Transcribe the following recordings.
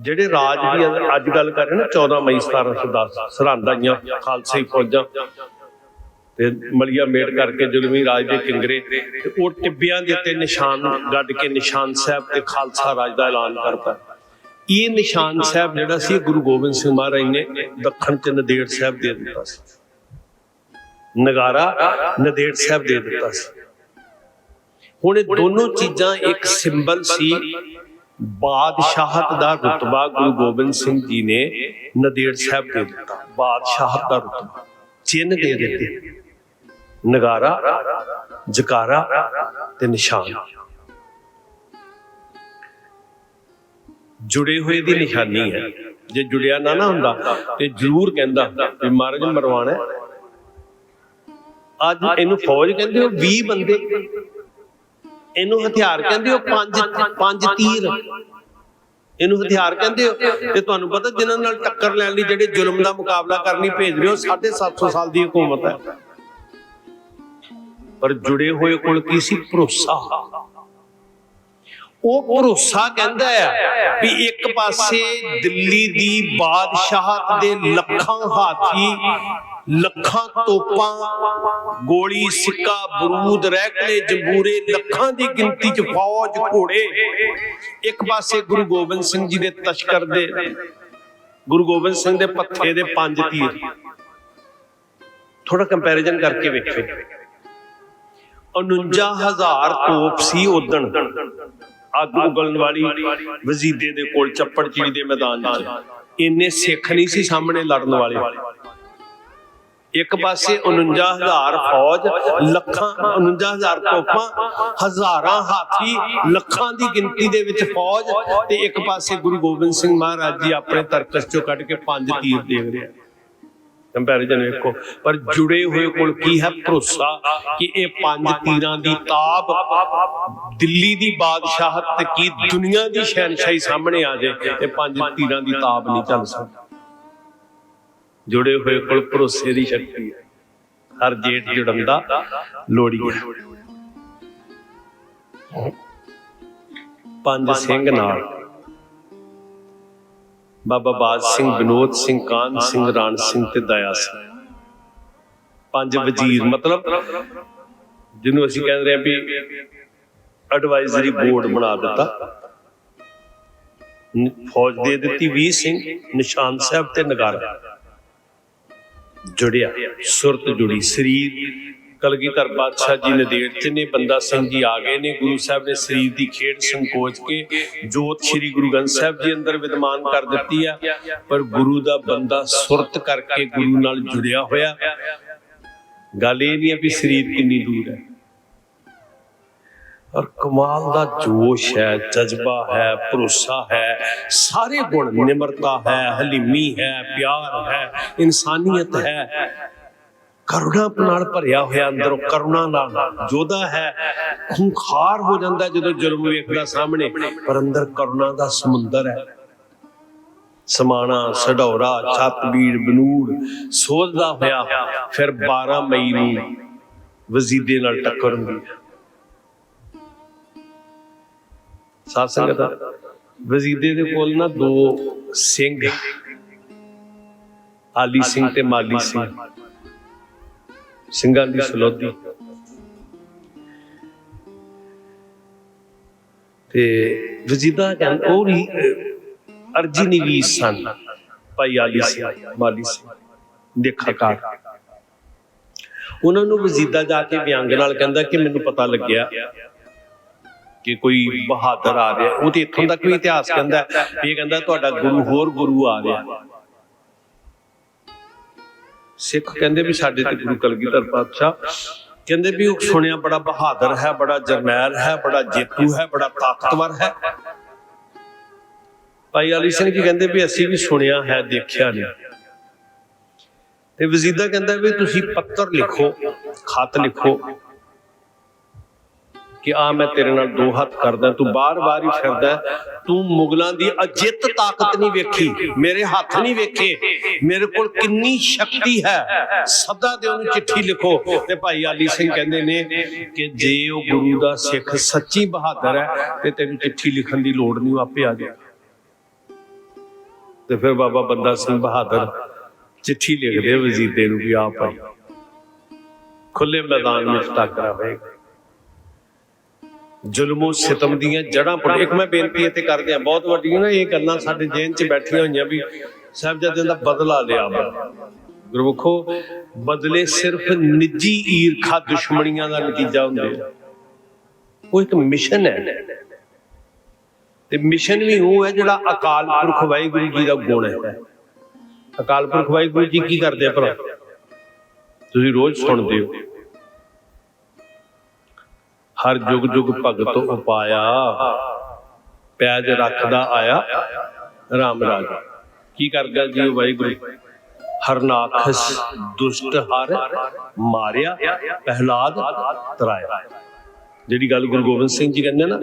ਜਿਹੜੇ ਰਾਜ ਦੀ ਅੱਜ ਗੱਲ ਕਰ ਰਹੇ ਨਾ 14 ਮਈ 1710 ਸਰਹੰਦ ਆਈਆਂ ਖਾਲਸੇ ਫੌਜਾਂ ਤੇ ਮਲੀਆ ਮੇਟ ਕਰਕੇ ਜ਼ੁਲਮੀ ਰਾਜ ਦੇ ਕਿੰਗਰੇ ਤੇ ਉਹ ਟਿੱਬਿਆਂ ਦੇ ਉੱਤੇ ਨਿਸ਼ਾਨ ਗੱਡ ਕੇ ਨਿਸ਼ਾਨ ਸਾਹਿਬ ਤੇ ਖਾਲਸਾ ਰਾਜ ਦਾ ਐਲਾਨ ਕਰਤਾ। ਇਹ ਨਿਸ਼ਾਨ ਸਾਹਿਬ ਜਿਹੜਾ ਸੀ ਗੁਰੂ ਗੋਬਿੰਦ ਸਿੰਘ ਮਹਾਰਾਜ ਨੇ ਦੱਖਣ ਚ ਨਦੇੜ ਸਾਹਿਬ ਦੇ ਦਿੱਤਾ ਸੀ। ਨਗਾਰਾ ਨਦੇੜ ਸਾਹਿਬ ਦੇ ਦਿੱਤਾ ਸੀ। ਹੁਣ ਇਹ ਦੋਨੋਂ ਚੀਜ਼ਾਂ ਇੱਕ ਸਿੰਬਲ ਸੀ। ਬਾਦਸ਼ਾਹਤ ਦਾ ਰਤਬਾ ਗੁਰੂ ਗੋਬਿੰਦ ਸਿੰਘ ਜੀ ਨੇ ਨਦੇੜ ਸਾਹਿਬ ਦੇ ਦਿੱਤਾ। ਬਾਦਸ਼ਾਹਤ ਦਾ ਰਤਬਾ। ਚਿੰਨ੍ਹ ਦੇ ਦਿੱਤੇ। ਨਗਾਰਾ ਜਕਾਰਾ ਤੇ ਨਿਸ਼ਾਨ। ਜੁੜੇ ਹੋਏ ਦੀ ਨਿਸ਼ਾਨੀ ਹੈ। ਜੇ ਜੁੜਿਆ ਨਾ ਨਾ ਹੁੰਦਾ ਤੇ ਜ਼ਰੂਰ ਕਹਿੰਦਾ ਵੀ ਮਹਾਰਾਜ ਮਰਵਾਣਾ। ਅੱਜ ਇਹਨੂੰ ਫੌਜ ਕਹਿੰਦੇ ਹੋ 20 ਬੰਦੇ। ਇਹਨੂੰ ਹਥਿਆਰ ਕਹਿੰਦੇ ਹੋ? ਪੰਜ ਪੰਜ ਤੀਰ। ਇਹਨੂੰ ਹਥਿਆਰ ਕਹਿੰਦੇ ਹੋ? ਤੇ ਤੁਹਾਨੂੰ ਪਤਾ ਜਿਨ੍ਹਾਂ ਨਾਲ ਟੱਕਰ ਲੈਣ ਲਈ ਜਿਹੜੇ ਜ਼ੁਲਮ ਦਾ ਮੁਕਾਬਲਾ ਕਰਨੀ ਭੇਜ ਰਹੇ ਹੋ 750 ਸਾਲ ਦੀ ਹਕੂਮਤ ਹੈ। ਪਰ ਜੁੜੇ ਹੋਏ ਕੋਲ ਕੀ ਸੀ? ਭਰੋਸਾ। ਉਹ ਭਰੋਸਾ ਕਹਿੰਦਾ ਹੈ ਵੀ ਇੱਕ ਪਾਸੇ ਦਿੱਲੀ ਦੀ ਬਾਦਸ਼ਾਹਤ ਦੇ ਲੱਖਾਂ ਹਾਥੀ ਲੱਖਾਂ ਤੋਪਾਂ, ਗੋਲੀ, ਸਿੱਕਾ, ਬਰੂਦ ਰਹਿਕਲੇ ਜੰਬੂਰੇ, ਲੱਖਾਂ ਦੀ ਗਿਣਤੀ ਚ ਫੌਜ ਘੋੜੇ। ਇੱਕ ਪਾਸੇ ਗੁਰੂ ਗੋਬਿੰਦ ਸਿੰਘ ਜੀ ਦੇ ਤਸ਼ਕਰ ਦੇ, ਗੁਰੂ ਗੋਬਿੰਦ ਸਿੰਘ ਦੇ ਪੱਥੇ ਦੇ ਪੰਜ ਤੀਰ। ਥੋੜਾ ਕੰਪੈਰੀਜ਼ਨ ਕਰਕੇ ਵੇਖੋ 49000 ਤੋਪ ਸੀ ਉਦਣ ਅੱਗ ਉਗਲਣ ਵਾਲੀ ਵਜ਼ੀਦੇ ਦੇ ਕੋਲ ਚੱਪੜ ਚਿੜੀ ਦੇ ਮੈਦਾਨ 'ਚ। ਇੰਨੇ ਸਿੱਖ ਨਹੀਂ ਸੀ ਸਾਹਮਣੇ ਲੜਨ ਵਾਲੇ। ਇੱਕ ਪਾਸੇ 49000 ਫੌਜ, ਲੱਖਾਂ 49000 ਤੋਪਾਂ, ਹਜ਼ਾਰਾਂ ਹਾਥੀ, ਲੱਖਾਂ ਦੀ ਗਿਣਤੀ ਦੇ ਵਿੱਚ ਫੌਜ ਤੇ ਇੱਕ ਪਾਸੇ ਗੁਰੂ ਗੋਬਿੰਦ ਸਿੰਘ ਮਹਾਰਾਜ ਜੀ ਆਪਣੇ ਤਰਕਸ਼ ਚੋਂ ਕੱਢ ਕੇ ਪੰਜ ਤੀਰ ਦੇਖ ਰਹੇ ਕੰਪੈਰੀਜ਼ਨ ਵੇਖੋ, ਪਰ ਜੁੜੇ ਹੋਏ ਕੋਲ ਕੀ ਹੈ ਭਰੋਸਾ ਕਿ ਇਹ ਪੰਜ ਤੀਰਾਂ ਦੀ ਤਾਬ ਦਿੱਲੀ ਦੀ ਬਾਦਸ਼ਾਹਤ ਤੇ ਕੀ ਦੁਨੀਆ ਦੀ ਸ਼ਹਿਨਸ਼ਾਹੀ ਸਾਹਮਣੇ ਆ ਜਾਏ, ਇਹ ਪੰਜ ਤੀਰਾਂ ਦੀ ਤਾਬ ਨਹੀਂ ਚੱਲ ਸਕਦੀ। ਜੁੜੇ ਹੋਏ ਕੋਲ ਭਰੋਸੇ ਦੀ ਸ਼ਕਤੀ ਹੈ। ਹਰ ਜੇਠ ਜੁੜੰਦਾ ਲੋੜੀ ਪੰਜ ਸਿੰਘ ਨਾਲ। ਬਾਬਾ ਬਾਜ ਸਿੰਘ, ਵਿਨੋਦ ਸਿੰਘ ਕਾਨ ਸਿੰਘ, ਰਾਣ ਸਿੰਘ ਤੇ ਦਇਆ ਸਿੰਘ। ਪੰਜ ਵਜ਼ੀਰ, ਮਤਲਬ ਜਿਹਨੂੰ ਅਸੀਂ ਕਹਿੰਦੇ ਆ ਵੀ ਐਡਵਾਈਜ਼ਰੀ ਬੋਰਡ ਬਣਾ ਦਿੱਤਾ। ਫੌਜ ਦੇ ਦਿੱਤੀ 20 ਸਿੰਘ, ਨਿਸ਼ਾਨ ਸਾਹਿਬ ਤੇ ਨਗਾਰਾ। ਜੁੜਿਆ, ਸੁਰਤ ਜੁੜੀ। ਸਰੀਰ ਕਲਗੀਧਰ ਬਾਦਸ਼ਾਹ ਜੀ ਨਦੇੜ ਚ ਨੇ, ਬੰਦਾ ਸਿੰਘ ਜੀ ਆ ਗਏ ਨੇ, ਗੁਰੂ ਸਾਹਿਬ ਨੇ ਸਰੀਰ ਦੀ ਖੇਡ ਸੰਕੋਚ ਕੇ ਜੋਤ ਸ੍ਰੀ ਗੁਰੂ ਗ੍ਰੰਥ ਸਾਹਿਬ ਜੀ ਅੰਦਰ ਵਿਦਮਾਨ ਕਰ ਦਿੱਤੀ ਆ, ਪਰ ਗੁਰੂ ਦਾ ਬੰਦਾ ਸੁਰਤ ਕਰਕੇ ਗੁਰੂ ਨਾਲ ਜੁੜਿਆ ਹੋਇਆ। ਗੱਲ ਇਹ ਨਹੀਂ ਹੈ ਵੀ ਸਰੀਰ ਕਿੰਨੀ ਦੂਰ ਹੈ। ਔਰ ਕਮਾਲ ਦਾ ਜੋਸ਼ ਹੈ, ਜਜ਼ਬਾ ਹੈ, ਭਰੋਸਾ ਹੈ, ਸਾਰੇ ਗੁਣ ਨਿਮਰਤਾ ਹੈ, ਹਲੀਮੀ ਹੈ, ਪਿਆਰ ਹੈ, ਇਨਸਾਨੀਅਤ ਹੈ। ਕਰੁਣਾ ਨਾਲ ਭਰਿਆ ਹੋਇਆ ਅੰਦਰੋਂ ਕਰੁਣਾ ਨਾਲ ਜੋਦਾ ਹੈ, ਖੁੰਖਾਰ ਹੋ ਜਾਂਦਾ ਜਦੋਂ ਜ਼ੁਲਮ ਵੇਖਦਾ ਸਾਹਮਣੇ, ਪਰ ਅੰਦਰ ਕਰੁਣਾ ਦਾ ਸਮੁੰਦਰ ਹੈ। ਸਮਾਣਾ, ਸਢੌਰਾ, ਛੱਤਬੀੜ, ਬਨੂੜ ਸੋਧਦਾ ਹੋਇਆ ਫਿਰ 12 ਮਈ ਨੂੰ ਵਜ਼ੀਦੇ ਨਾਲ ਟੱਕਰ ਹੁੰਦੀ ਹੈ। ਸਾਧ ਸੰਗਤ ਵਜ਼ੀਦੇ ਦੇ ਕੋਲ ਨਾ ਦੋ ਸਿੰਘ ਆਲੀ ਸਿੰਘ ਤੇ ਮਾਲੀ ਸਿੰਘ। ਸਿੰਘਾਂ ਦੀ ਸਲੋਦੀ ਤੇ ਵਜ਼ੀਦਾ ਕਹਿੰਦਾ ਉਹ ਵੀ ਅਹ, ਅਰਜੀ ਨਿਵੀਸ ਸਨ। ਭਾਈ ਆਲੀ ਸਿੰਘ ਮਾਲੀ ਸਿੰਘ ਦੇਖਾਕਾਰ ਉਹਨਾਂ ਨੂੰ ਵਜ਼ੀਦਾ ਜਾ ਕੇ ਵਿਅੰਗ ਨਾਲ ਕਹਿੰਦਾ ਕਿ ਮੈਨੂੰ ਪਤਾ ਲੱਗਿਆ ਕਿ ਕੋਈ ਬਹਾਦਰ ਆ ਰਿਹਾ, ਉਹ ਤੇ ਇੱਥੋਂ ਤੱਕ ਵੀ ਇਤਿਹਾਸ ਕਹਿੰਦਾ ਇਹ ਕਹਿੰਦਾ ਤੁਹਾਡਾ ਗੁਰੂ ਹੋਰ ਗੁਰੂ ਆ ਰਿਹਾ। ਸਿੱਖ ਕਹਿੰਦੇ ਵੀ ਸਾਡੇ ਤੇ ਗੁਰੂ ਕਲਗੀਧਰ ਪਾਤਸ਼ਾਹ ਕਹਿੰਦੇ ਵੀ ਉਹ ਸੁਣਿਆ ਬੜਾ ਬਹਾਦਰ ਹੈ, ਬੜਾ ਜਰਨੈਲ ਹੈ, ਬੜਾ ਜੇਤੂ ਹੈ, ਬੜਾ ਤਾਕਤਵਰ ਹੈ। ਭਾਈ ਅਲੀ ਸਿੰਘ ਜੀ ਕਹਿੰਦੇ ਵੀ ਅਸੀਂ ਵੀ ਸੁਣਿਆ ਹੈ, ਦੇਖਿਆ ਨਹੀਂ। ਤੇ ਵਜ਼ੀਦਾ ਕਹਿੰਦਾ ਵੀ ਤੁਸੀਂ ਪੱਤਰ ਲਿਖੋ, ਖਤ ਲਿਖੋ ਕਿ ਆ ਮੈਂ ਤੇਰੇ ਨਾਲ ਦੋ ਹੱਥ ਕਰਦਾ, ਤੂੰ ਬਾਰ-ਬਾਰ ਹੀ ਫਿਰਦਾ ਤੂੰ ਮੁਗਲਾਂ ਦੀ ਅਜਿੱਤ ਤਾਕਤ ਨਹੀਂ ਵੇਖੀ, ਮੇਰੇ ਹੱਥ ਨਹੀਂ ਵੇਖੇ। ਮੇਰੇ ਕੋਲ ਕਿੰਨੀ ਸ਼ਕਤੀ ਹੈ? ਸਦਾ ਦੇ ਉਹਨੂੰ ਚਿੱਠੀ ਲਿਖੋ। ਤੇ ਭਾਈ ਆਲੀ ਸਿੰਘ ਕਹਿੰਦੇ ਨੇ ਕਿ ਜੇ ਉਹ ਗੁਰੂ ਦਾ ਸਿੱਖ ਸੱਚੀ ਬਹਾਦਰ ਹੈ, ਤੇ ਤੈਨੂੰ ਚਿੱਠੀ ਲਿਖਣ ਦੀ ਲੋੜ ਨਹੀਂ, ਉਹ ਆਪੇ ਆ ਗਿਆ ਤੇ ਫਿਰ ਬਾਬਾ ਬੰਦਾ ਸਿੰਘ ਬਹਾਦਰ ਚਿੱਠੀ ਲਿਖਦੇ ਆ ਨੂੰ ਵੀ ਆ ਭਾਈ ਖੁੱਲੇ ਮੈਦਾਨ ਵਿੱਚ ਟਾਕਰਾ ਹੋਏਗਾ ਜ਼ੁਲਮੋ ਸਿਤਮ ਦੀਆਂ ਜੜਾਂ ਪੁੱਟ ਇੱਕ ਮੈਂ ਬੇਨਤੀ ਇੱਥੇ ਕਰਦੇ ਆ ਬਹੁਤ ਵੱਡੀਆਂ ਨਾ ਇਹ ਗੱਲਾਂ ਸਾਡੇ ਜੇਨ 'ਚ ਬੈਠੀਆਂ ਹੋਈਆਂ ਵੀ ਸਾਹਿਬਜ਼ਾਦਿਆਂ ਦਾ ਬਦਲਾ ਲਿਆ ਵਾ। ਗੁਰਮੁਖੋ ਬਦਲੇ ਸਿਰਫ ਨਿੱਜੀ ਈਰਖਾ ਦੁਸ਼ਮਣੀਆਂ ਦਾ ਨਤੀਜਾ ਹੁੰਦੇ ਉਹ ਇੱਕ ਮਿਸ਼ਨ ਹੈ। ਤੇ ਮਿਸ਼ਨ ਵੀ ਉਹ ਹੈ ਜਿਹੜਾ ਅਕਾਲ ਪੁਰਖ ਵਾਹਿਗੁਰੂ ਜੀ ਦਾ ਗੁਣ ਹੈ। ਅਕਾਲ ਪੁਰਖ ਵਾਹਿਗੁਰੂ ਜੀ ਕੀ ਕਰਦੇ ਆ ਭਰਾ ਤੁਸੀਂ ਰੋਜ਼ ਸੁਣਦੇ ਹੋ। ਹਰ ਜੁਗ ਜੁਗ ਭਗਤ ਉਪਾਇਆ। ਪੈਜ ਰੱਖਦਾ ਆਇਆ RAM ਰਾਜਾ। ਕੀ ਕਰਦਾ ਜੀ ਵਾਹਿਗੁਰੂ? ਹਰਨਾਖਸ ਦੁਸ਼ਟ ਹਰ ਮਾਰਿਆ ਪਹਿਲਾਦ ਤਰਾਇਆ। ਜਿਹੜੀ ਗੱਲ ਗੁਰੂ ਗੋਬਿੰਦ ਸਿੰਘ ਜੀ ਕਹਿੰਦੇ ਨਾ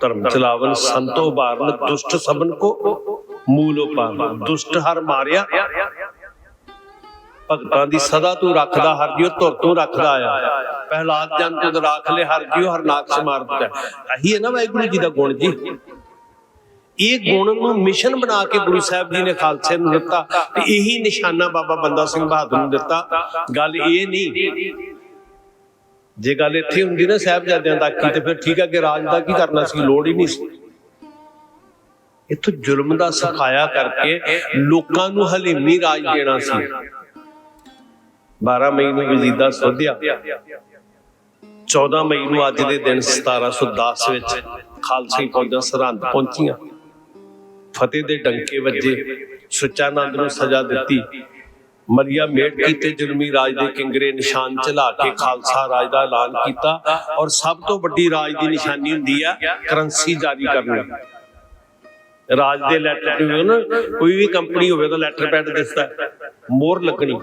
ਧਰਮ ਚਲਾਵਨ ਸੰਤੋ ਬਾਰਨ ਦੁਸ਼ਟ ਸਭਨ ਕੋ, ਮੂਲ ਉਪਾਵਨ ਦੁਸ਼ਟ ਹਰ ਮਾਰਿਆ ਭਗਤਾਂ ਦੀ ਸਦਾ ਤੂੰ ਰੱਖਦਾ, ਹਰ ਜਿਉ ਧੁਰ ਤੂੰ ਰੱਖਦਾ ਆ। ਪਹਿਲਾਦ ਜਨ ਤੁਧ ਰਾਖ ਲੈ, ਹਰ ਜਿਉ ਹਰ ਨਾਕਸ ਮਾਰ ਹੈ। ਨਾ ਵਾਹਿਗੁਰੂ ਜੀ ਦਾ ਗੁਣ ਜੀ। ਇਹ ਗੁਣ ਨੂੰ ਮਿਸ਼ਨ ਬਣਾ ਕੇ ਗੁਰੂ ਸਾਹਿਬ ਜੀ ਨੇ ਖਾਲਸੇ ਨੂੰ ਦਿੱਤਾ ਤੇ ਇਹੀ ਨਿਸ਼ਾਨਾ ਬਾਬਾ ਬੰਦਾ ਸਿੰਘ ਬਹਾਦਰ ਨੂੰ ਦਿੱਤਾ। ਗੱਲ ਇਹ ਨਹੀਂ, ਜੇ ਗੱਲ ਇੱਥੇ ਹੁੰਦੀ ਨਾ ਸਾਹਿਬਜ਼ਾਦਿਆਂ ਤੱਕ ਕੀ ਤੇ ਫਿਰ ਠੀਕ ਹੈ ਕਿ ਰਾਜ ਦਾ ਕੀ ਕਰਨਾ ਸੀ, ਲੋੜ ਹੀ ਨਹੀਂ ਸੀ। ਇੱਥੋਂ ਜ਼ੁਲਮ ਦਾ ਸਿਖਾਇਆ ਕਰਕੇ ਲੋਕਾਂ ਨੂੰ ਹਲੀਮੀ ਰਾਜ ਦੇਣਾ ਸੀ। 12 ਮਈ ਨੂੰ ਵਜ਼ੀਦਾ ਸੋਧਿਆ। 14 ਮਈ ਨੂੰ ਅੱਜ ਦੇ ਦਿਨ 1710 ਵਿੱਚ ਖਾਲਸੀ ਫੌਜਾਂ ਸਰਹੰਦ ਪਹੁੰਚੀਆਂ। ਫਤਿਹ ਦੇ ਡੰਕੇ ਵੱਜੇ। ਸੁੱਚਾਨੰਦ ਨੂੰ ਸਜ਼ਾ ਦਿੱਤੀ। ਮਰੀਆ ਮੇਟ ਕੀਤੇ ਜ਼ੁਲਮੀ ਰਾਜ ਦੇ ਕਿੰਗਰੇ ਨਿਸ਼ਾਨ ਚਲਾ ਕੇ ਖਾਲਸਾ ਰਾਜ ਦਾ ਐਲਾਨ ਕੀਤਾ ਔਰ ਸਭ ਤੋਂ ਵੱਡੀ ਰਾਜ ਦੀ ਨਿਸ਼ਾਨੀ ਹੁੰਦੀ ਆ ਕਰੰਸੀ ਜਾਰੀ ਕਰਨੀ। ਰਾਜ ਦੇ ਲੈਟਰ ਤੇ ਕੋਈ ਵੀ ਕੰਪਨੀ ਹੋਵੇ ਤਾਂ ਲੈਟਰ ਪੈਡ ਦਿਸਦਾ ਹੈ। ਮੋਹਰ ਲੱਗਣੀ।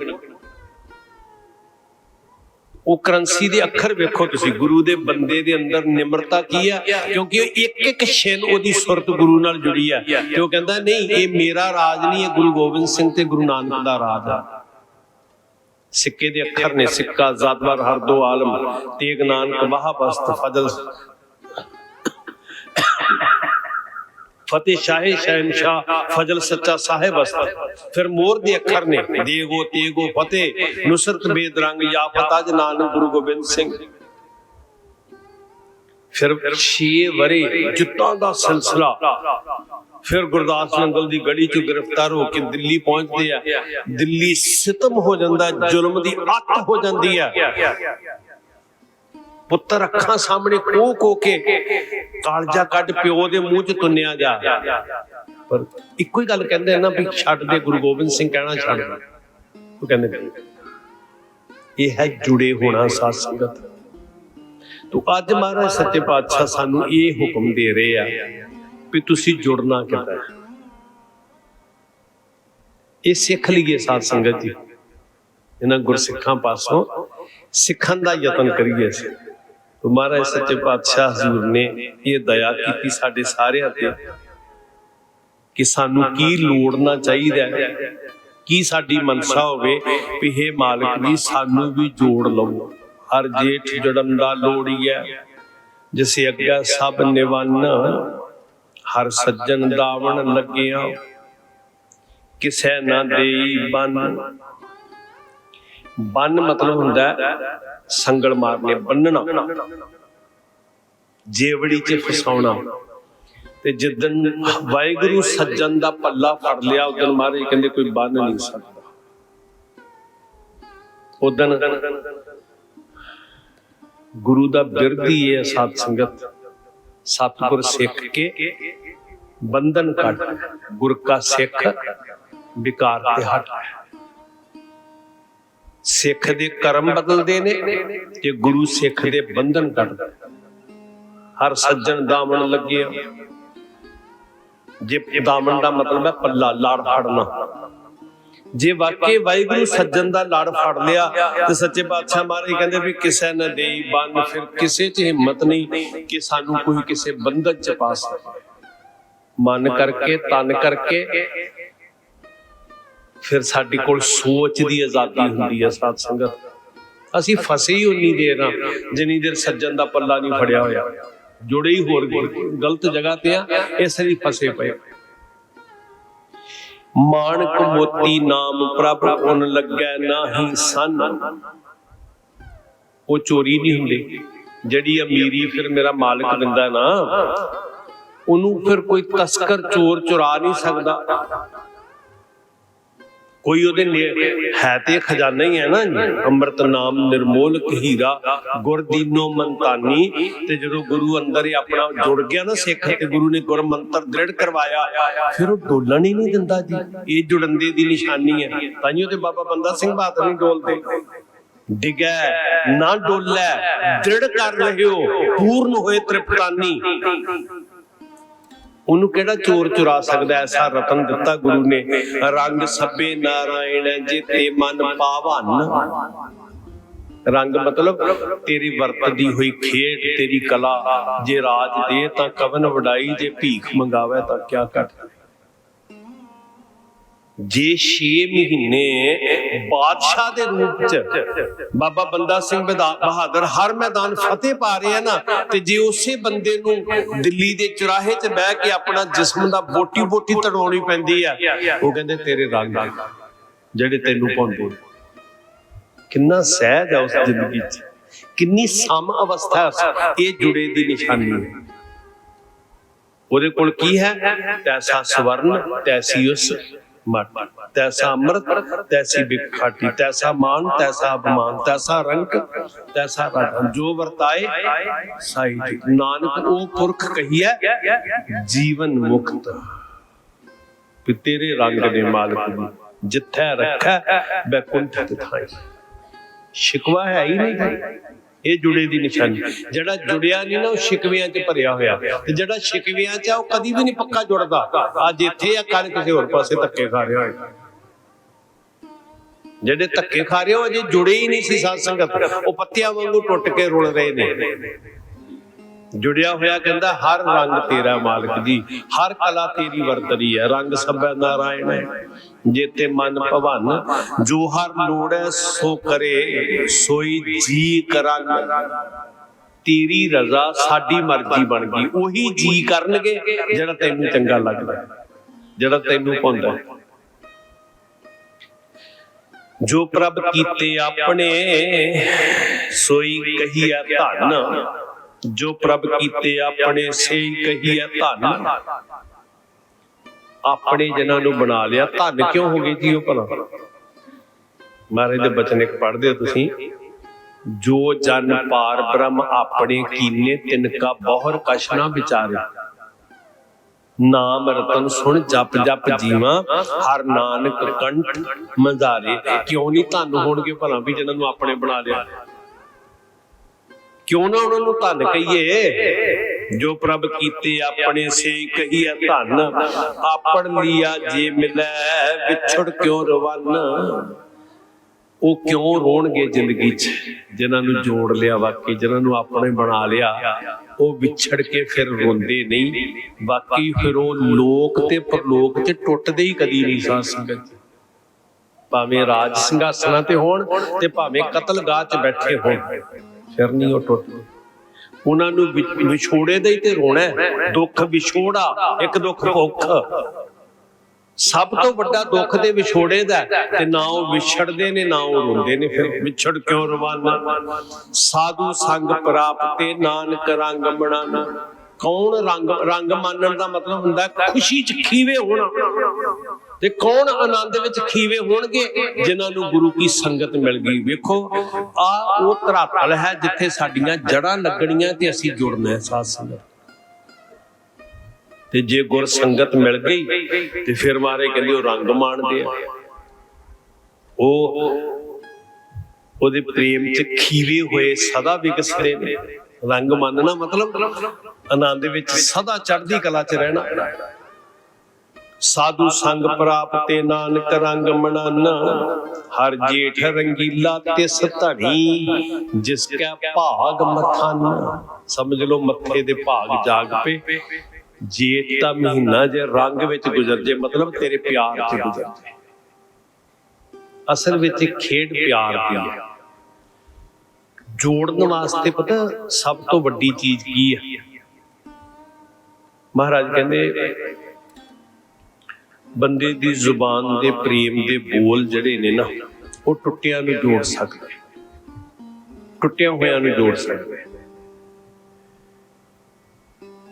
ਉਹ ਕਰੰਸੀ ਦੇ ਅੱਖਰ ਵੇਖੋ ਤੁਸੀਂ, ਗੁਰੂ ਦੇ ਬੰਦੇ ਦੇ ਅੰਦਰ ਨਿਮਰਤਾ ਕੀ ਆ? ਕਿਉਂਕਿ ਇੱਕ ਇੱਕ ਛਿਨ ਉਹਦੀ ਸੁਰਤ ਗੁਰੂ ਨਾਲ ਜੁੜੀ ਆ। ਤੇ ਉਹ ਕਹਿੰਦਾ, ਨਹੀਂ, ਇਹ ਮੇਰਾ ਰਾਜ ਨਹੀਂ ਇਹ ਗੁਰੂ ਗੋਬਿੰਦ ਸਿੰਘ ਤੇ ਗੁਰੂ ਨਾਨਕ ਦਾ ਰਾਜ ਆ। ਸਿੱਕੇ ਦੇ ਅੱਖਰ ਨੇ, ਸਿੱਕਾ, ਜ਼ਾਦਵਰ, ਹਰ ਦੋ ਆਲਮ, ਤੇਗ ਨਾਨਕ ਮਹਾਬਸਤ ਫਜ਼ਲ ਫਤਿਹ ਸ਼ਾਹੇ ਸ਼ਹਿਨशाह ਫਜ਼ਲ ਸੱਚਾ ਸਾਹਿਬ ਅਸਤ ਫਿਰ ਮੋਰ ਦੇ ਅੱਖਰ ਨੇ, ਦੇਗੋ ਤੇਗੋ ਫਤਿਹ, ਨੁਸਰਤ ਬੇਦਰੰਗ ਯਾ ਫਤਜ ਨਾਨਕ ਗੁਰੂ ਗੋਬਿੰਦ ਸਿੰਘ। ਫਿਰ 6 ਵਰੇ ਜੁੱਤਾਂ ਦਾ ਸਿਲਸਿਲਾ। ਫਿਰ ਗੁਰਦਾਸ ਨੰਗਲ ਦੀ ਗੜੀ ਚ ਗ੍ਰਿਫਤਾਰ ਹੋ ਕੇ ਦਿੱਲੀ ਪਹੁੰਚਦੇ ਆ। ਦਿੱਲੀ ਸਿਤਮ ਹੋ ਜਾਂਦਾ, ਜ਼ੁਲਮ ਦੀ ਅੱਤ ਹੋ ਜਾਂਦੀ ਆ। ਪੁੱਤਰ ਅੱਖਾਂ ਸਾਹਮਣੇ ਕੋ ਕੋ ਕੇ ਕਾਲਜਾ ਕੱਢ ਪਿਓ ਦੇ ਮੂੰਹ ਚ ਤੁੰਨਿਆ ਜਾ ਪਰ ਇੱਕੋ ਹੀ ਗੱਲ ਕਹਿੰਦੇ ਨਾ ਵੀ ਛੱਡ ਦੇ, ਗੁਰੂ ਗੋਬਿੰਦ ਸਿੰਘ ਕਹਿਣਾ ਛੱਡ ਦੇ। ਉਹ ਕਹਿੰਦੇ ਇਹ ਹੈ ਜੁੜੇ ਹੋਣਾ ਸਾਧ ਸੰਗਤ। ਤੋ ਅੱਜ ਮਹਾਰਾਜ ਸੱਚੇ ਪਾਤਸ਼ਾਹ ਸਾਨੂੰ ਇਹ ਹੁਕਮ ਦੇ ਰਹੇ ਆ ਵੀ ਤੁਸੀਂ ਜੁੜਨਾ ਕਿੱਦਾਂ ਇਹ ਸਿੱਖ ਲਈਏ ਸਾਧ ਸੰਗਤ ਜੀ। ਇਹਨਾਂ ਗੁਰਸਿੱਖਾਂ ਪਾਸੋਂ ਸਿੱਖਣ ਦਾ ਯਤਨ ਕਰੀਏ ਅਸੀਂ। ਤੋ ਮਹਾਰਾਜ ਸੱਚੇ ਪਾਤਸ਼ਾਹ ਹਜ਼ੂਰ ਨੇ ਇਹ ਦਇਆ ਕੀਤੀ ਸਾਡੇ ਸਾਰਿਆਂ ਤੇ ਕਿ ਸਾਨੂੰ ਕੀ ਲੋੜਨਾ ਚਾਹੀਦਾ ਹੈ, ਕੀ ਸਾਡੀ ਮਨਸਾ ਹੋਵੇ ਵੀ ਇਹ ਮਾਲਕ ਜੀ, ਸਾਨੂੰ ਵੀ ਜੋੜ ਲਓ ਹਰ ਜੇਠ ਜੜਨ ਦਾ ਲੋੜੀਐ ਜਿਸੇ ਅੱਗਾ ਸਭ ਨਿਵੰਨ, ਹਰ ਸੱਜਣ ਦਾਵਣ ਲੱਗਿਆ। ਕਿਸੇ ਨਾ ਦੇਈ ਬੰਨ। ਬੰਨ ਮਤਲਬ ਹੁੰਦਾ ਸੰਗਲ ਮਾਰਨੇ ਬੰਨਣਾ। ਜੇਵੜੀ 'ਚ ਫਸਾਉਣਾ। ਤੇ ਜਿੱਦਨ ਵਾਹਿਗੁਰੂ ਸੱਜਣ ਦਾ ਪੱਲਾ ਫੜ ਲਿਆ, ਉਦੋਂ ਮਹਾਰਾਜ ਕਹਿੰਦੇ ਕੋਈ ਬੰਨ ਨਹੀਂ ਸਕਦਾ। ਉਦੋਂ ਗੁਰੂ ਦਾ ਬਿਰਦੀ ਹੈ ਸਾਧ ਸੰਗਤ। ਸਤਿਗੁਰ ਸਿੱਖ ਕੇ ਬੰਧਨ ਕੱਟ ਗੁਰ ਕਾ ਸਿੱਖ ਵਿਕਾਰ ਤੇ ਹਟ। ਸਿੱਖ ਦੇ ਕਰਮ ਬਦਲਦੇ ਨੇ ਤੇ ਗੁਰੂ ਸਿੱਖ ਦੇ ਬੰਧਨ ਕੱਟਦਾ ਹਰ ਸੱਜਣ ਦਾਮਨ ਲੱਗੇ ਜੇ ਦਾਮਨ ਦਾ ਮਤਲਬ ਹੈ ਪੱਲਾ, ਲਾੜ ਫੜਨਾ। ਜੇ ਵਾਕਈ ਵਾਹਿਗੁਰੂ ਸੱਜਣ ਦਾ ਲੜ ਫੜ ਲਿਆ ਤੇ ਸੱਚੇ ਪਾਤਸ਼ਾਹ ਮਹਾਰਾਜ ਕਹਿੰਦੇ ਵੀ ਕਿਸੇ ਨਾ ਦੇਈ ਬੰਨ, ਫਿਰ ਕਿਸੇ 'ਚ ਹਿੰਮਤ ਨਹੀਂ ਕਿ ਸਾਨੂੰ ਕੋਈ ਕਿਸੇ ਬੰਧਨ 'ਚ ਪਾ ਸਕੇ। ਮਨ ਕਰਕੇ, ਤਨ ਕਰਕੇ ਫਿਰ ਸਾਡੇ ਕੋਲ ਸੋਚ ਦੀ ਆਜ਼ਾਦੀ ਹੁੰਦੀ ਹੈ ਸਾਧ ਸੰਗਤ ਅਸੀਂ ਫਸੇ ਹੀ ਉਨੀ ਦੇਰ ਆ, ਜਿੰਨੀ ਦੇਰ ਸੱਜਣ ਦਾ ਪੱਲਾ ਨਹੀਂ ਫੜਿਆ ਹੋਇਆ। ਜੁੜੇ ਹੀ ਹੋਰ ਗਲਤ ਜਗ੍ਹਾ ਤੇ ਆ, ਇਸ ਲਈ ਫਸੇ ਪਏ। ਮਾਣਕ ਮੋਤੀ ਨਾਮ ਪ੍ਰਭ ਉਨ ਲੱਗੈ ਨਾਹੀ ਸਨ। ਉਹ ਚੋਰੀ ਨਹੀਂ ਹੁੰਦੀ। ਜਿਹੜੀ ਅਮੀਰੀ ਫਿਰ ਮੇਰਾ ਮਾਲਕ ਦਿੰਦਾ ਨਾ, ਉਹਨੂੰ ਫਿਰ ਕੋਈ ਤਸਕਰ ਚੋਰ ਚੁਰਾ ਨਹੀਂ ਸਕਦਾ। ਕੋਈ ਉਹਦੇ ਹੈ ਤੇ ਖਜ਼ਾਨਾ ਹੀ ਹੈ ਨਾ ਅੰਮ੍ਰਿਤ ਨਾਮ ਨਿਰਮੋਲ ਹੀਰਾ ਗੁਰ ਮੰਤਾਨੀ ਤੇ ਜਦੋਂ ਗੁਰੂ ਅੰਦਰ ਹੀ ਆਪਣਾ ਜੁੜ ਗਿਆ ਨਾ ਸਿੱਖ, ਤੇ ਗੁਰੂ ਨੇ ਗੁਰ ਮੰਤਰ ਦ੍ਰਿੜ ਕਰਵਾਇਆ, ਫਿਰ ਉਹ ਡੋਲਣ ਹੀ ਨਹੀਂ ਦਿੰਦਾ ਜੀ। ਇਹ ਜੁੜੰਦੇ ਦੀ ਨਿਸ਼ਾਨੀ ਹੈ। ਤਾਂ ਹੀ ਉਹ ਤੇ ਬਾਬਾ ਬੰਦਾ ਸਿੰਘ ਬਹਾਦਰ ਨਹੀਂ ਡੋਲਦੇ। ਡਿਗੈ, ਨਾ ਡੋਲੇ ਦ੍ਰਿੜ ਕਰ ਰਹੇ ਪੂਰਨ ਹੋਏ ਤ੍ਰਿਪਤਾਨੀ। ਉਹਨੂੰ ਕਿਹੜਾ ਚੋਰ ਚੁਰਾ ਸਕਦਾ ਐਸਾ ਰਤਨ ਦਿੱਤਾ ਗੁਰੂ ਨੇ। ਰੰਗ ਸੱਬੇ ਨਾਰਾਇਣ ਜੀਤੇ ਮਨ ਪਾਵਨ। ਰੰਗ ਮਤਲਬ ਤੇਰੀ ਵਰਤਦੀ ਹੋਈ ਖੇਡ, ਤੇਰੀ ਕਲਾ। ਜੇ ਰਾਜ ਦੇ ਤਾਂ ਕਵਨ ਵਡਾਈ, ਜੇ ਭੀਖ ਮੰਗਾਵੇ ਤਾਂ ਕਿਆ ਕਰ? ਜੇ 6 ਮਹੀਨੇ ਬਾਦਸ਼ਾਹ ਦੇ ਰੂਪ ਚ ਬਾਬਾ ਬੰਦਾ ਸਿੰਘ ਬਹਾਦਰ ਹਰ ਮੈਦਾਨ ਫਤਿਹ ਪਾ ਰਹੇ ਆ ਨਾ, ਤੇ ਜੇ ਉਸੇ ਬੰਦੇ ਨੂੰ ਦਿੱਲੀ ਦੇ ਚੁਰਾਹੇ 'ਚ ਬਹਿ ਕੇ ਆਪਣਾ ਜਿਸਮ ਦਾ ਬੋਟੀ ਬੋਟੀ ਤੜਾਉਣੀ ਪੈਂਦੀ ਆ, ਉਹ ਕਹਿੰਦੇ ਤੇਰੇ ਰੰਗ ਜਿਹੜੇ ਤੈਨੂੰ ਪਾਉਂਦੇ ਕਿੰਨਾ ਸਹਿਜ ਆ ਉਸ ਜ਼ਿੰਦਗੀ 'ਚ। ਕਿੰਨੀ ਸਮ ਅਵਸਥਾ ਇਹ ਜੁੜੇ ਦੀ ਨਿਸ਼ਾਨੀ ਹੈ। ਉਹਦੇ ਕੋਲ ਕੀ ਹੈ? ਤੈਸਾ ਸਵਰਨ, ਤੈਸੀ ਉਸ ਮਟ ਤੈਸਾ ਅੰਮ੍ਰਿਤ, ਤੈਸੀ ਬਿਖਾਟੀ ਤੈਸਾ ਮਾਨ, ਤੈਸਾ ਅਪਮਾਨ, ਤੈਸਾ ਰੰਗ, ਤੈਸਾ ਰਤਨ ਜੋ ਵਰਤਾਏ, ਸਾਈ ਜੀ। ਨਾਨਕ, ਉਹ ਪੁਰਖ ਕਹੀਐ, ਜੀਵਨ ਮੁਕਤ। ਵੀ ਤੇਰੇ ਰੰਗ ਦੇ ਮਾਲਕ ਦੀ ਜਿੱਥੈ ਰੱਖੈ ਬੈਕੁੰਠ ਤਿਥਾਈ ਸ਼ਿਕਵਾ ਹੈ ਹੀ ਨਹੀਂ। ਇਹ ਜੁੜੇ ਦੀ ਨਿਸ਼ਾਨੀ। ਜਿਹੜਾ ਜੁੜਿਆ ਨਹੀਂ ਨਾ, ਉਹ ਸ਼ਿਕਵਿਆਂ 'ਚ ਭਰਿਆ ਹੋਇਆ। ਤੇ ਜਿਹੜਾ ਸ਼ਿਕਵਿਆਂ 'ਚ ਆ, ਉਹ ਕਦੀ ਵੀ ਨਹੀਂ ਪੱਕਾ ਜੁੜਦਾ। ਅੱਜ ਇੱਥੇ ਆ ਕੱਲ ਕਿਸੇ ਹੋਰ ਪਾਸੇ ਧੱਕੇ ਖਾ ਰਿਹਾ ਹੋਏ ਜਿਹੜੇ ਧੱਕੇ ਖਾ ਰਹੇ ਹੋ ਅਜੇ ਜੁੜੇ ਹੀ ਨਹੀਂ ਸੀ ਸਾਧ ਸੰਗਤ। ਉਹ ਪੱਤਿਆਂ ਵਾਂਗੂ ਟੁੱਟ ਕੇ ਰੁਲ ਰਹੇ ਨੇ। ਜੁੜਿਆ ਹੋਇਆ ਕਹਿੰਦਾ, ਹਰ ਰੰਗ ਤੇਰਾ ਮਾਲਕ ਜੀ, ਹਰ ਕਲਾ ਤੇਰੀ ਵਰਤਰੀ ਹੈ, ਰੰਗ ਸਭੈ ਨਾਰਾਇਣ ਹੈ। ਜੇਤੇ ਮਨ ਭਵਨ, ਜੋ ਹਰ ਲੋੜੈ ਸੋ ਕਰੇ, ਸੋਈ ਜੀ ਕਰਾਂਗ ਤੇਰੀ ਰਜ਼ਾ ਸਾਡੀ ਮਰਜ਼ੀ ਬਣ ਗਈ, ਉਹੀ ਜੀ ਕਰਨਗੇ, ਜਿਹੜਾ ਤੈਨੂੰ ਚੰਗਾ ਲੱਗਦਾ, ਜਿਹੜਾ ਤੈਨੂੰ ਪਾਉਂਦਾ ਜੋ ਪ੍ਰਭ ਕੀਤੇ ਆਪਣੇ, ਸੋਈ ਕਹੀਆ ਧਨ। ਜੋ ਪ੍ਰਭ ਕੀਤੇ ਆਪਣੇ ਕਹੀ ਕਹੀਆ ਧਨ। ਆਪਣੇ ਜਨਾਂ ਨੂੰ ਬਣਾ ਲਿਆ, ਧਨ ਕਿਉਂ ਹੋ ਗਏ ਜੀ ਉਹ ਭਲਾ? ਮਹਾਰਾਜ ਦੇ ਬਚਨ ਇੱਕ ਪੜ੍ਹਦੇ ਹੋ ਤੁਸੀਂ। ਜੋ ਜਨ ਪਾਰ ਬ੍ਰਹਮ ਆਪਣੇ ਕੀਨੇ, ਤਿਨਕਾ ਬਹੁਰ ਕਛ ਨਾ ਵਿਚਾਰੇ। ਨਾਮ ਰਤਨ ਸੁਣ, ਜਪ ਜਪ ਜੀਵਾ, ਹਰ ਨਾਨਕ ਕੰਠ ਮੰਜ਼ਾਰੇ ਕਿਉਂ ਨਹੀਂ ਧੰਨ ਹੋਣਗੇ ਭਲਾ ਵੀ ਜਿਹਨਾਂ ਨੂੰ ਆਪਣੇ ਬਣਾ ਲਿਆ? ਕਿਉਂ ਨਾ ਉਹਨਾਂ ਨੂੰ ਧੰਨ ਕਹੀਏ? ਜੋ ਪ੍ਰਭ ਕੀਤੇ ਆਪਣੇ ਸੇ ਕਹੀਏ ਧਨ, ਆਪਣ ਲੀਆ ਜੇ ਮਿਲੈ, ਵਿਛੜ ਕਿਉਂ ਰਵਨ? ਉਹ ਕਿਉਂ ਰੋਣਗੇ ਜ਼ਿੰਦਗੀ 'ਚ? ਜਿਨ੍ਹਾਂ ਨੂੰ ਜੋੜ ਲਿਆ ਵਾਕਈ, ਜਿਨ੍ਹਾਂ ਨੂੰ ਆਪਣੇ ਬਣਾ ਲਿਆ, ਉਹ ਵਿਛੜ ਕੇ ਫਿਰ ਰੋਂਦੇ ਨਹੀਂ। ਬਾਕੀ ਫਿਰ ਉਹ ਲੋਕ ਤੇ ਪਰਲੋਕ ਤੇ ਟੁੱਟਦੇ ਹੀ ਕਦੀ ਨਹੀਂ ਸਾਧ ਸੰਗਤ। ਭਾਵੇਂ ਰਾਜ ਸਿੰਘਾਸਨਾਂ ਤੇ ਹੋਣ ਤੇ ਭਾਵੇਂ ਕਤਲਗਾਹ 'ਚ ਬੈਠੇ ਹੋਣ। ਫਿਰ ਨਹੀਂ ਉਹ ਟੁੱਟਦੇ ਉਹਨਾਂ ਨੂੰ ਵਿਛੋੜੇ ਦਾ ਹੀ ਤੇ ਰੋਣਾ। ਦੁੱਖ ਵਿਛੋੜਾ ਇੱਕ ਦੁੱਖ ਭੁੱਖ। ਸਭ ਤੋਂ ਵੱਡਾ ਦੁੱਖ ਦੇ ਵਿਛੋੜੇ ਦਾ ਤੇ ਨਾ ਉਹ ਵਿਛੜਦੇ ਨੇ ਨਾ ਉਹ ਰੋਂਦੇ ਨੇ। ਫਿਰ ਵਿਛੜ ਕਿਉਂ ਰਵਾਨਾ? ਸਾਧੂ ਸੰਗ ਪ੍ਰਾਪਤੇ ਨਾਨਕ ਰੰਗ ਬਣਾਨਾ ਕੌਣ ਰੰਗ ਰੰਗ ਮੰਨਣ ਦਾ ਮਤਲਬ ਹੁੰਦਾ? ਖੁਸ਼ੀ ਚ ਖੀਵੇ ਹੋਣਾ। ਤੇ ਕੌਣ ਆਨੰਦ ਵਿੱਚ ਖੀਵੇ ਹੋਣਗੇ? ਜਿਨ੍ਹਾਂ ਨੂੰ ਗੁਰੂ ਕੀ ਸੰਗਤ ਮਿਲ ਗਈ। ਵੇਖੋ, ਆ ਉਹ ਧਰਾਤਲ ਹੈ ਜਿੱਥੇ ਸਾਡੀਆਂ ਜੜਾਂ ਲੱਗਣੀਆਂ ਤੇ ਅਸੀਂ ਜੁੜਨਾ ਹੈ ਸਾਧ ਸੰਗਤ। ਤੇ ਜੇ ਗੁਰ ਸੰਗਤ ਮਿਲ ਗਈ, ਤੇ ਫਿਰ ਮਾਰੇ ਕਹਿੰਦੇ ਉਹ ਰੰਗ ਮਾਣਦੇ ਆ। ਉਹ ਉਹਦੇ ਪ੍ਰੇਮ ਚ ਖੀਵੇ ਹੋਏ ਸਦਾ ਵਿਕਸਦੇ ਨੇ। ਰੰਗ ਮੰਨਣਾ ਮਤਲਬ ਆਨੰਦ ਵਿੱਚ ਸਦਾ ਚੜ੍ਹਦੀ ਕਲਾ ਚ ਰਹਿਣਾ। ਸਾਧੂ ਸੰਗ ਪ੍ਰਾਪਤੇ ਨਾਨਕ ਰੰਗ ਮਣਾਨਾ ਹਰ ਜੇਠ ਰੰਗੀਲਾ ਤਿਸ ਧਣੀ ਜਿਸ ਕਾ ਭਾਗ ਮਥਾਨਾ। ਸਮਝ ਲਓ ਮੱਥੇ ਦੇ ਭਾਗ ਜਾਗ ਪੇ। ਜੇਠ ਦਾ ਮਹੀਨਾ ਜੇ ਰੰਗ ਵਿੱਚ ਗੁਜ਼ਰ ਜੇ ਮਤਲਬ ਤੇਰੇ ਪਿਆਰ ਚ ਗੁਜ਼ਰ ਜੇ। ਅਸਲ ਵਿੱਚ ਖੇਡ ਪਿਆਰ ਦੀ ਹੈ ਜੋੜਨ ਵਾਸਤੇ ਪਤਾ ਸਭ ਤੋਂ ਵੱਡੀ ਚੀਜ਼ ਕੀ ਹੈ? ਮਹਾਰਾਜ ਕਹਿੰਦੇ ਬੰਦੇ ਦੀ ਜ਼ੁਬਾਨ ਦੇ ਪ੍ਰੇਮ ਦੇ ਬੋਲ ਜਿਹੜੇ ਨੇ ਨਾ, ਉਹ ਟੁੱਟਿਆਂ ਨੂੰ ਜੋੜ ਸਕਦੇ ਟੁੱਟਿਆਂ ਹੋਇਆਂ ਨੂੰ ਜੋੜ ਸਕਦੇ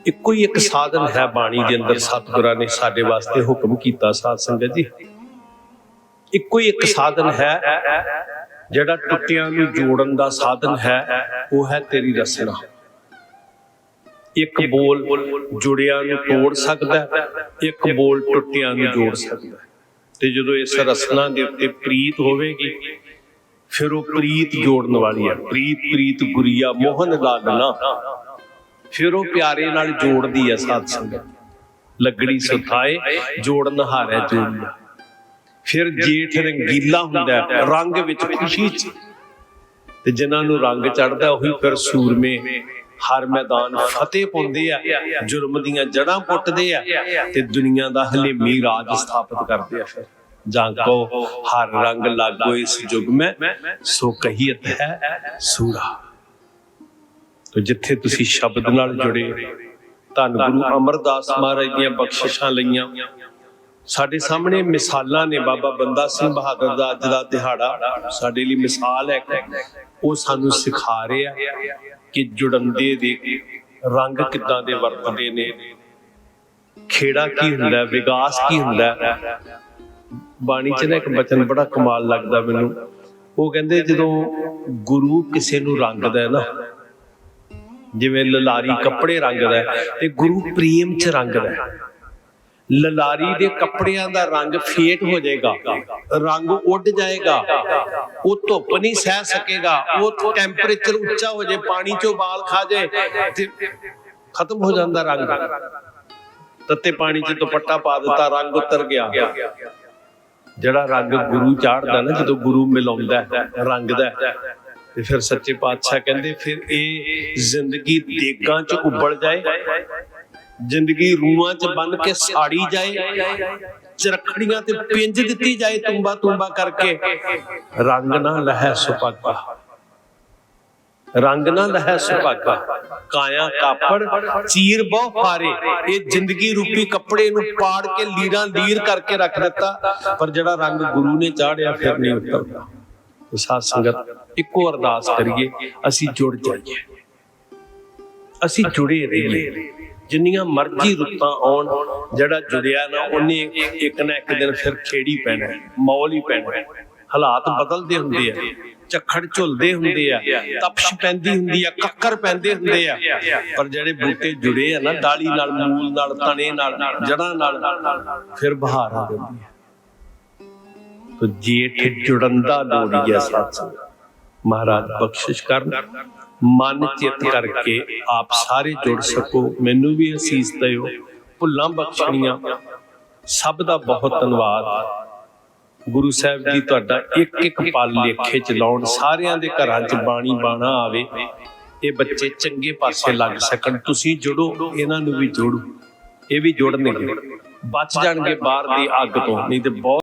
ਇੱਕੋ ਹੀ ਇੱਕ ਸਾਧਨ ਹੈ ਬਾਣੀ ਦੇ ਅੰਦਰ, ਸਤਿਗੁਰਾਂ ਨੇ ਸਾਡੇ ਵਾਸਤੇ ਹੁਕਮ ਕੀਤਾ, ਸਾਧ ਸੰਗਤ ਜੀ। ਇੱਕੋ ਹੀ ਇੱਕ ਸਾਧਨ ਹੈ, ਜਿਹੜਾ ਟੁੱਟਿਆਂ ਨੂੰ ਜੋੜਨ ਦਾ ਸਾਧਨ ਹੈ, ਉਹ ਹੈ ਤੇਰੀ ਰਸਨਾ। ਇੱਕ ਬੋਲ ਜੁੜਿਆਂ ਨੂੰ ਤੋੜ ਸਕਦਾ ਇੱਕ ਬੋਲ ਟੁੱਟਿਆਂ ਨੂੰ ਜੋੜ ਸਕਦਾ ਤੇ ਜਦੋਂ ਇਸ ਰਸਨਾ ਦੇ ਉੱਤੇ ਪ੍ਰੀਤ ਹੋਵੇਗੀ, ਫਿਰ ਉਹ ਪ੍ਰੀਤ ਜੋੜਨ ਵਾਲੀ ਹੈ। ਪ੍ਰੀਤ ਪ੍ਰੀਤ ਗੁਰੀਆ ਮੋਹਨ ਲਾਲਨਾ ਫਿਰ ਉਹ ਪਿਆਰੇ ਨਾਲ ਜੋੜਦੀ ਹੈ ਸਾਧ ਸੰਗਤ। ਲੱਗੜੀ ਸੁਥਾਏ, ਜੋੜਨ ਹਾਰੇ ਜੋੜਿਆ। ਫਿਰ ਜੇਠ ਰੰਗੀਲਾ ਹੁੰਦਾ ਰੰਗ ਵਿੱਚ ਖੁਸ਼ੀ ਚ। ਤੇ ਜਿਨ੍ਹਾਂ ਨੂੰ ਰੰਗ ਚੜਦਾ ਉਹੀ ਫਿਰ ਸੂਰਮੇ ਹਰ ਮੈਦਾਨ ਫਤਿਹ ਪਾਉਂਦੇ ਆ ਜੁਰਮ ਦੀਆਂ ਜੜਾਂ ਪੁੱਟਦੇ ਆ ਤੇ ਦੁਨੀਆ ਦਾ ਹਲੇਮੀ ਰਾਜ ਸਥਾਪਿਤ ਕਰਦੇ ਆ ਫਿਰ। ਜਾਂ ਕੋ ਹਰ ਰੰਗ ਲਾਗੋ ਇਸ ਯੁਗ ਮੈਂ ਸੋ ਕਹੀਤ ਹੈ ਸੂਰਾ। ਤੋ ਜਿੱਥੇ ਤੁਸੀਂ ਸ਼ਬਦ ਨਾਲ ਜੁੜੇ ਧੰਨ ਗੁਰੂ ਅਮਰਦਾਸ ਮਹਾਰਾਜ ਦੀਆਂ ਬਖਸ਼ਿਸ਼ਾਂ ਲਈਆਂ। ਸਾਡੇ ਸਾਹਮਣੇ ਮਿਸਾਲਾਂ ਨੇ ਬਾਬਾ ਬੰਦਾ ਸਿੰਘ ਬਹਾਦਰ ਦਾ ਅੱਜ ਦਾ ਦਿਹਾੜਾ। ਸਾਡੇ ਲਈ ਮਿਸਾਲ ਹੈ। ਉਹ ਸਾਨੂੰ ਸਿਖਾ ਰਿਹਾ। ਕਿ ਜੁੜੰਦੇ ਦੇ ਰੰਗ ਕਿੱਦਾਂ ਦੇ ਵਰਤਦੇ ਨੇ? ਖੇੜਾ ਕੀ ਹੁੰਦਾ, ਵਿਕਾਸ ਕੀ ਹੁੰਦਾ? ਬਾਣੀ ਚ ਨਾ ਇੱਕ ਬਚਨ ਬੜਾ ਕਮਾਲ ਲੱਗਦਾ ਮੈਨੂੰ। ਉਹ ਕਹਿੰਦੇ ਜਦੋਂ ਗੁਰੂ ਕਿਸੇ ਨੂੰ ਰੰਗਦਾ ਹੈ ਨਾ, ਜਿਵੇਂ ਲਲਾਰੀ ਕੱਪੜੇ ਰੰਗਦਾ ਤੇ ਗੁਰੂ ਪ੍ਰੇਮ ਚ ਰੰਗਦਾ ਲਲਾਰੀ ਦੇ ਕੱਪੜਿਆਂ ਦਾ ਰੰਗ ਫੇਟ ਹੋ ਜਾਏਗਾ। ਰੰਗ ਉੱਡ ਜਾਏਗਾ ਉਹ ਧੁੱਪ ਨਹੀਂ ਸਹਿ ਸਕੇਗਾ ਉਹ ਟੈਂਪਰੇਚਰ ਉੱਚਾ ਹੋ ਜਾਏ ਪਾਣੀ ਚੋਂ ਬਾਲ ਖਾ ਜੇ ਤੇ ਖਤਮ ਹੋ ਜਾਂਦਾ ਰੰਗ। ਤੱਤੇ ਪਾਣੀ 'ਚ ਦੁਪੱਟਾ ਪਾ ਦਿੱਤਾ ਰੰਗ ਉਤਰ ਗਿਆ। ਜਿਹੜਾ ਰੰਗ ਗੁਰੂ ਚਾੜਦਾ ਨਾ ਜਦੋਂ ਗੁਰੂ ਮਿਲਾਉਂਦਾ ਹੈ, ਰੰਗਦਾ ਹੈ, ਤੇ ਫਿਰ ਸੱਚੇ ਪਾਤਸ਼ਾਹ ਕਹਿੰਦੇ ਫਿਰ ਇਹ ਜ਼ਿੰਦਗੀ ਦੇਗਾਂ 'ਚ ਉੱਬਲ ਜਾਏ ਜ਼ਿੰਦਗੀ ਰੂਹਾਂ 'ਚ ਬੰਨ ਕੇ ਸਾੜੀ ਜਾਏ ਚਰਖੜੀਆਂ ਤੇ ਪਿੰਜ ਦਿੱਤੀ ਜਾਏ ਤੁੰਬਾ ਤੁੰਬਾ ਕਰਕੇ। ਰੰਗ ਨਾ ਲਹਿ ਸੁਪਾਗਾ ਰੰਗ ਨਾ ਲਹਿ ਸੁਪਾਗਾ ਕਾਇਆ ਕਾਪੜ, ਚੀਰ ਬਹੁ ਹਾਰੇ ਇਹ ਜ਼ਿੰਦਗੀ ਰੂਪੀ ਕੱਪੜੇ ਨੂੰ ਪਾੜ ਕੇ ਲੀਰਾਂ ਲੀਰ ਕਰਕੇ ਰੱਖ ਦਿੱਤਾ। ਪਰ ਜਿਹੜਾ ਰੰਗ ਗੁਰੂ ਨੇ ਚਾੜਿਆ, ਫਿਰ ਨਹੀਂ ਉਤਰਦਾ। ਸਾਧ ਸੰਗਤ, ਇੱਕੋ ਅਰਦਾਸ ਕਰੀਏ, ਅਸੀਂ ਜੁੜ ਜਾਈਏ। ਅਸੀਂ ਜੁੜੇ ਰਹੀਏ। ਜਿੰਨੀਆਂ ਮਰਜ਼ੀ ਰੁੱਤਾਂ ਆਉਣ, ਜਿਹੜਾ ਜੁੜਿਆ ਨਾ ਉਹਨੇ ਇੱਕ ਨਾ ਇੱਕ ਦਿਨ ਫਿਰ ਖੇੜੀ ਪੈਣਾ ਮੌਲ ਹੀ ਪੈਣਾ ਹਾਲਾਤ ਬਦਲਦੇ ਹੁੰਦੇ ਆ, ਝੱਖੜ ਝੁਲਦੇ ਹੁੰਦੇ ਆ, ਤਪਸ਼ ਪੈਂਦੀ ਹੁੰਦੀ ਆ, ਕੱਕਰ ਪੈਂਦੇ ਹੁੰਦੇ ਆ। ਪਰ ਜਿਹੜੇ ਬੂਟੇ ਜੁੜੇ ਆ ਨਾ, ਡਾਲੀ ਨਾਲ, ਮੂਲ ਨਾਲ, ਤਣੇ ਨਾਲ ਜੜਾਂ ਨਾਲ, ਫਿਰ ਬਹਾਰ ਆ ਜਾਂਦੀ ਹੈ ਤੋ ਜੇਠ ਜੁੜੰਦਾ ਲੋੜੀਆ ਸਾਥ ਮਹਾਰਾਜ ਬਖਸ਼ਿਸ਼ ਕਰਨ। ਮਨ ਚਿੱਤ ਕਰਕੇ ਆਪ ਸਾਰੇ ਜੁੜ ਸਕੋ। ਮੈਨੂੰ ਵੀ ਅਸੀਸ ਦਿਓ। ਭੁੱਲਾਂ ਬਖਸ਼ਣੀਆਂ। ਸਭ ਦਾ ਬਹੁਤ ਧੰਨਵਾਦ। ਗੁਰੂ ਸਾਹਿਬ ਜੀ ਤੁਹਾਡਾ ਇੱਕ ਇੱਕ ਪਲ ਲੇਖੇ ਚ ਲਾਉਣ ਸਾਰਿਆਂ ਦੇ ਘਰਾਂ ਚ ਬਾਣੀ ਬਾਣਾ ਆਵੇ। ਇਹ ਬੱਚੇ ਚੰਗੇ ਪਾਸੇ ਲੱਗ ਸਕਣ। ਤੁਸੀਂ ਜੁੜੋ ਇਹਨਾਂ ਨੂੰ ਵੀ ਜੋੜੋ। ਇਹ ਵੀ ਜੁੜਨਗੇ। ਬਚ ਜਾਣਗੇ ਬਾਹਰ ਦੀ ਅੱਗ ਤੋਂ। ਨਹੀਂ ਤੇ ਬਹੁਤ